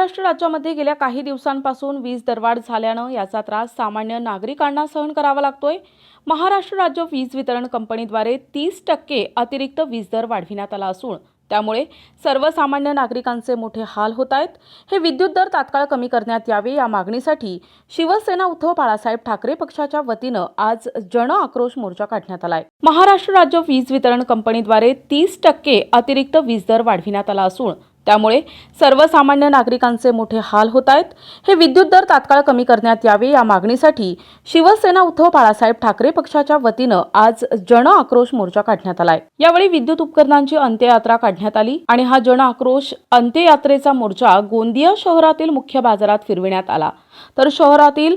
महाराष्ट्र राज्यामध्ये गेल्या काही दिवसांपासून वीज दरवाढ झाल्यानं याचा त्रास सामान्य नागरिकांना सहन करावा लागतोय. महाराष्ट्र राज्य वीज वितरण कंपनीद्वारे तीस टक्के अतिरिक्त वीज दर वाढविण्यात आला असून त्यामुळे सर्वसामान्य नागरिकांचे मोठे हाल होत आहेत. हे विद्युत दर तात्काळ कमी करण्यात यावे या मागणीसाठी शिवसेना उद्धव बाळासाहेब ठाकरे पक्षाच्या वतीनं आज जन आक्रोश मोर्चा काढण्यात आलाय. महाराष्ट्र राज्य वीज वितरण कंपनीद्वारे तीस टक्के अतिरिक्त वीज दर वाढविण्यात आला असून त्यामुळे सर्वसामान्य नागरिकांचे मोठे हाल होत आहेत. हे विद्युत दर तात्काळ कमी करण्यात यावे या मागणीसाठी शिवसेना उद्धव बाळासाहेब ठाकरे पक्षाच्या वतीनं आज जन आक्रोश मोर्चा काढण्यात आलाय. यावेळी विद्युत उपकरणांची अंत्ययात्रा काढण्यात आली आणि हा जन आक्रोश अंत्ययात्रेचा मोर्चा गोंदिया शहरातील मुख्य बाजारात फिरविण्यात आला. तर शहरातील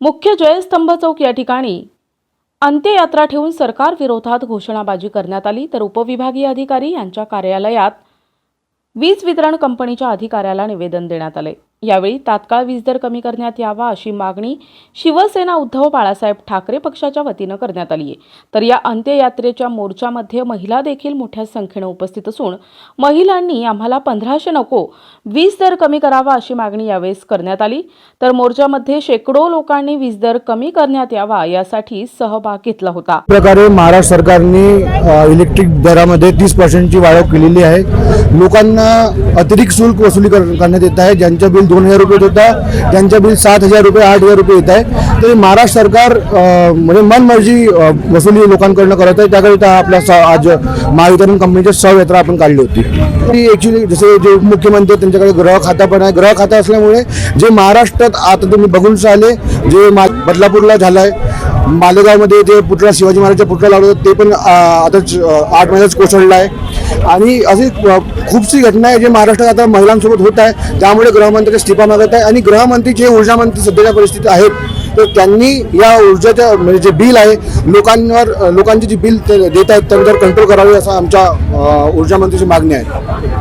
मुख्य जयस्तंभ चौक या ठिकाणी अंत्ययात्रा ठेवून सरकार विरोधात घोषणाबाजी करण्यात आली. तर उपविभागीय अधिकारी यांच्या कार्यालयात वीज वितरण कंपनीच्या अधिकाऱ्याला निवेदन देण्यात आले. यावेळी तात्काळ वीज दर कमी करण्यात यावा अशी मागणी शिवसेना उद्धव बाळासाहेब ठाकरे पक्षाच्या वतीनं करण्यात आली आहे तर या अंत्ययात्रेच्या मोर्चामध्ये महिला देखील मोठ्या संख्येनं उपस्थित असून महिलांनी आम्हाला पंधराशे नको वीज दर कमी करावा अशी मागणी यावेळेस करण्यात आली. तर मोर्चामध्ये शेकडो लोकांनी वीज दर कमी करण्यात यावा यासाठी सहभाग घेतला होता. प्रकारे महाराष्ट्र सरकारने इलेक्ट्रिक दरामध्ये तीस पर्सेंटची वाढ केलेली आहे. लोकांना अतिरिक्त शुल्क वसुली करण्यात येत आहे. ज्यांच्या बिल दोन हजार रुपये होता. त्यांच्या बिल सात हजार रुपये आठ हजार रुपये येत आहे. तरी महाराष्ट्र सरकार म्हणजे मनमर्जी वसुली लोकांकडनं करत आहे. त्याकरिता आपल्या स- आज महावितरण कंपनीची सहयात्रा आपण काढली होती. ती ॲक्च्युली जसे जे उपमुख्यमंत्री त्यांच्याकडे ग्रह खाता पण आहे. ग्रह खाता असल्यामुळे जे महाराष्ट्रात आता तुम्ही बघून आले जे मा बदलापूरला झालं आहे मालेगावमध्ये जे पुतळा शिवाजी महाराजच्या पुतळा लावला ते पण आता आताच आठ महिन्याच कोसळला आहे आणि अशी खूपशी घटना आहे जे महाराष्ट्रात आता महिलांसोबत होत आहे त्यामुळे गृहमंत्र्याचा इस्तिफा मागत आहे. आणि गृहमंत्री जे ऊर्जामंत्री सध्याच्या परिस्थितीत आहेत तर त्यांनी या ऊर्जाच्या म्हणजे जे बिल आहे लोकांवर लोकांचे लोकांची जी बिल देत आहेत त्यांच्यावर कंट्रोल करावे असं आमच्या ऊर्जामंत्रीची मागणी आहे.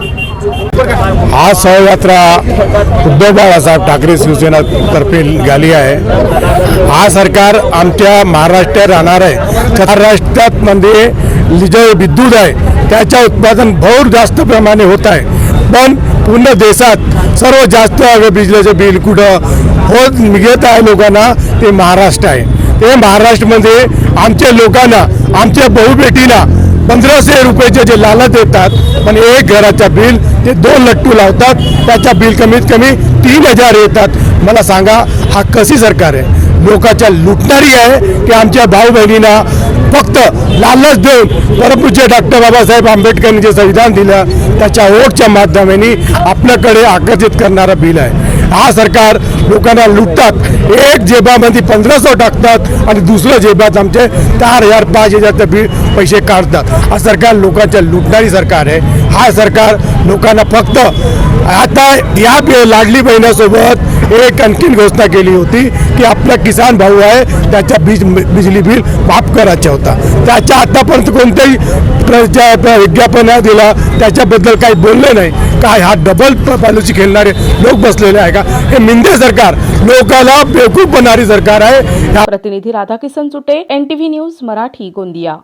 हा सहयात्रा उद्धव बाळासाहेब ठाकरे शिवसेनातर्फे झाली आहे. हा सरकार आमच्या महाराष्ट्रात राहणार आहे. महाराष्ट्रात म्हणजे जे विद्युत आहे. त्याच्या उत्पादन भौर जास्त प्रमाणे होत आहे. पण पूर्ण देशात सर्व जास्त बिजलीचं बिल कुठं होत निघत आहे लोकांना ते महाराष्ट्र आहे. ते महाराष्ट्रामध्ये म्हणजे आमच्या लोकांना आमच्या बहुबेटीला पंधराशे रुपयाचे जे लालच देतात पण एक घराच्या बिल ते दोन लट्टू लावतात त्याच्या बिल कमीत कमी तीन हजार येतात. मला सांगा हा कशी सरकार आहे? लोकांच्या लुटणारी आहे की आमच्या भाऊ बहिणींना फक्त लालच देऊन परमपूज्य डॉक्टर बाबासाहेब आंबेडकरांनी जे संविधान दिलं त्याच्या ओटच्या माध्यमाने आपल्याकडे आकर्षित करणारा बिल आहे. हा सरकार लोकांना लुटतात. एक जेबामध्ये पंधराशे टाकतात आणि दुसऱ्या जेबात आमचे चार हजार पाच हजारचे बिल पैसे काढतात. हा सरकार लोकांच्या लुटणारी सरकार आहे. हा सरकार लोकांना फक्त आता या लाडली बहिणासोबत एक आणखीन घोषणा केली होती की आपला किसान भाऊ आहे त्याच्या बीज बिजली बिल माफ करायचा होता. त्याच्या आतापर्यंत कोणत्याही विज्ञापन नाही दिला त्याच्याबद्दल काही बोललं नाही. काय हा डबल पॉलिसी खेळणारे लोक बसलेले आहे का? हे मिंदे सरकार लोकाला बेवकूफ बनणारी सरकार आहे. प्रतिनिधी राधाकिसन चुटे एनटीव्ही न्यूज मराठी गोंदिया.